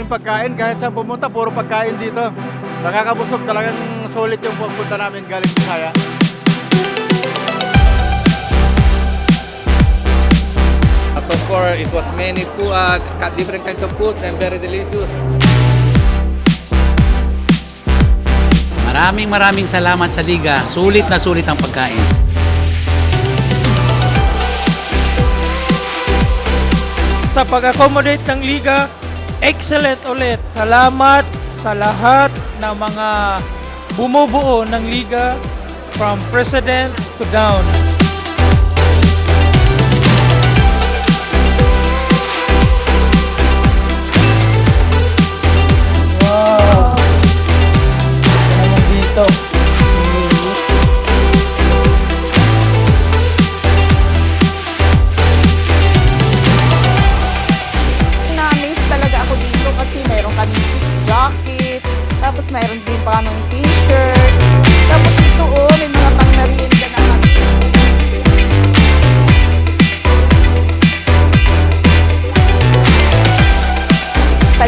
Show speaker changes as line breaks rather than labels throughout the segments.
pagkain. Kahit saan pumunta, puro pagkain dito. Nakakabusog talagang sulit yung pagpunta namin galing Bisaya.
So far, it was many food, uh, different kinds of food and very delicious.
Maraming maraming salamat sa Liga. Sulit na sulit ang pagkain.
sa pag-accommodate ng liga. Excellent ulit. Salamat sa lahat ng mga bumubuo ng liga from president to down.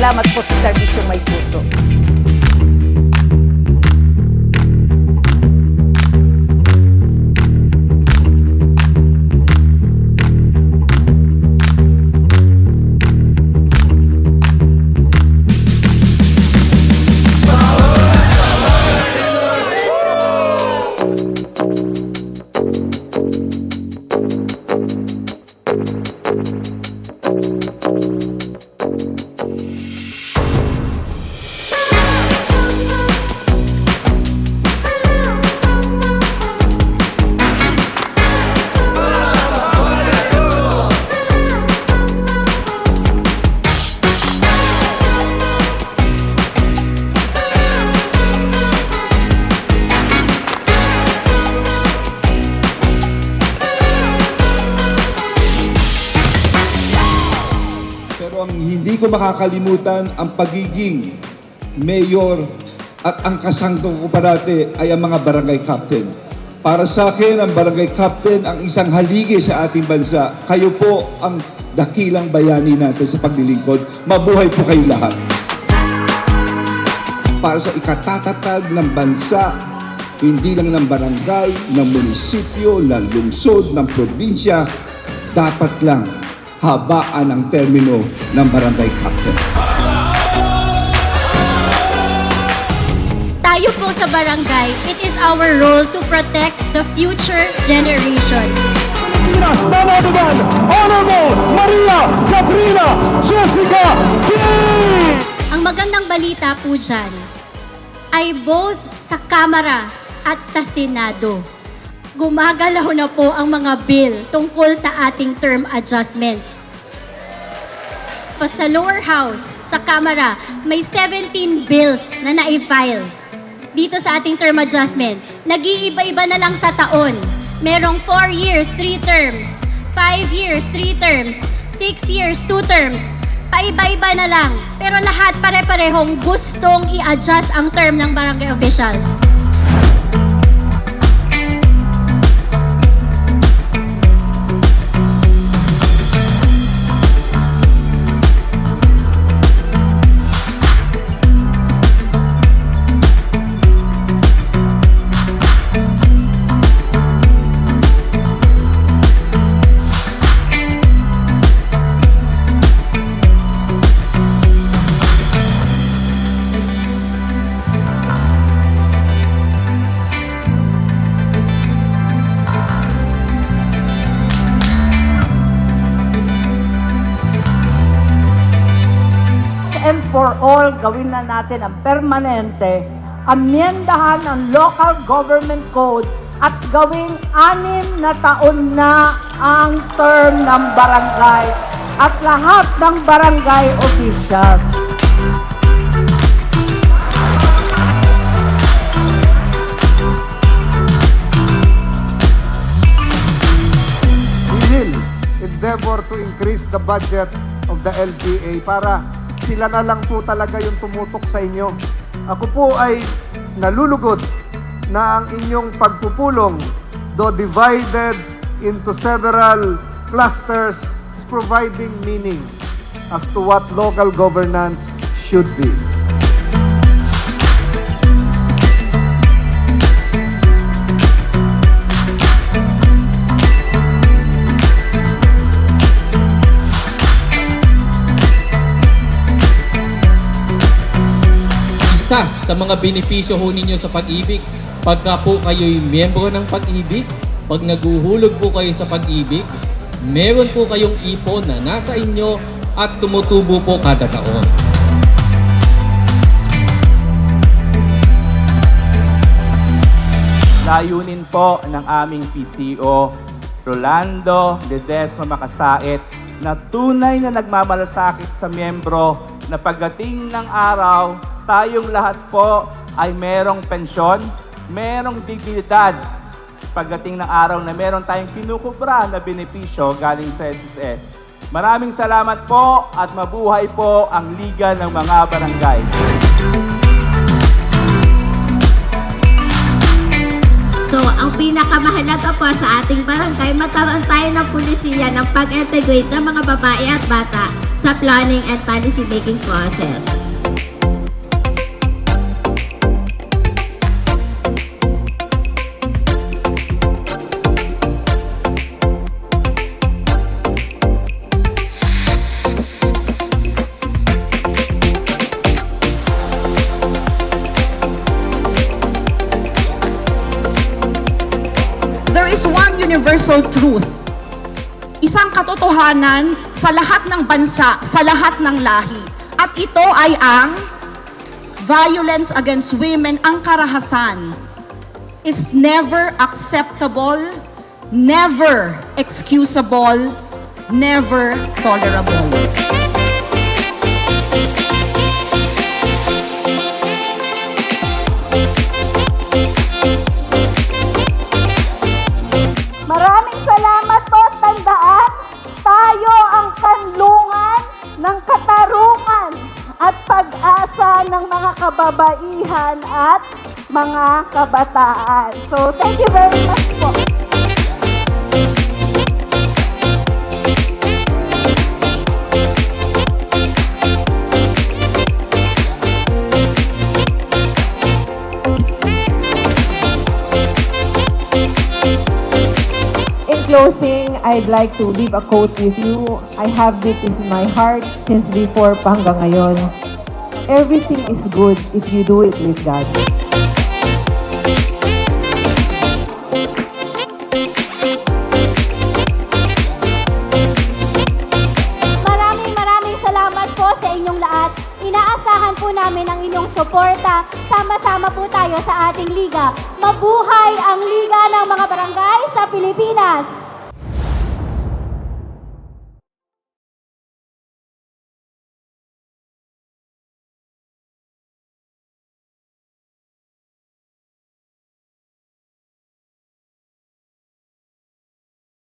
Salamat po sa serbisyong may puso.
Hindi ko makakalimutan ang pagiging mayor at ang kasangko ko parati ay ang mga barangay captain. Para sa akin, ang barangay captain ang isang haligi sa ating bansa. Kayo po ang dakilang bayani natin sa paglilingkod. Mabuhay po kayo lahat. Para sa ikatatatag ng bansa, hindi lang ng barangay, ng munisipyo, ng lungsod, ng probinsya, dapat lang habaan ang termino ng barangay captain.
Tayo po sa barangay, it is our role to protect the future generation.
Pinas, Namadugan, Honorable Maria Catrina Jessica T.
Ang magandang balita po dyan ay both sa Kamara at sa Senado. Gumagalaw na po ang mga bill tungkol sa ating term adjustment. Pa sa lower house, sa Kamara, may 17 bills na na-file dito sa ating term adjustment. Nag-iiba-iba na lang sa taon. Merong 4 years, 3 terms. 5 years, 3 terms. 6 years, 2 terms. Paiba-iba na lang. Pero lahat pare-parehong gustong i-adjust ang term ng barangay officials.
And for all, gawin na natin ang permanente, amyendahan ang local government code at gawing anim na taon na ang term ng barangay at lahat ng barangay officials.
we will endeavor to increase the budget of the LGA para sila na lang po talaga yung tumutok sa inyo. Ako po ay nalulugod na ang inyong pagpupulong, though divided into several clusters, is providing meaning as to what local governance should should be.
Sa mga benepisyo ho ninyo sa pag-ibig. Pagka po kayo'y miyembro ng pag-ibig, pag naguhulog po kayo sa pag-ibig, meron po kayong ipon na nasa inyo at tumutubo po kada taon.
Layunin po ng aming PCO, Rolando Ledesma Makasait, na tunay na nagmamalasakit sa miyembro na pagdating ng araw, tayong lahat po ay merong pensyon, merong dignidad. Pagdating ng araw na meron tayong kinukubra na benepisyo galing sa SSS. Maraming salamat po at mabuhay po ang Liga ng mga Barangay.
So, ang pinakamahalaga po sa ating barangay, magkaroon tayo ng pulisiya ng pag-integrate ng mga babae at bata sa planning and policy making process.
Universal truth. Isang katotohanan sa lahat ng bansa, sa lahat ng lahi. At ito ay ang violence against women, ang karahasan, is never acceptable, never excusable, never tolerable.
Kababaihan at mga kabataan. So, thank you very much po.
In closing, I'd like to leave a quote with you. I have this in my heart since before pa hanggang ngayon. Everything is good if you do it with God.
Maraming maraming salamat po sa inyong lahat. Inaasahan po namin ang inyong suporta. Sama-sama po tayo sa ating liga. Mabuhay ang Liga ng mga Barangay sa Pilipinas!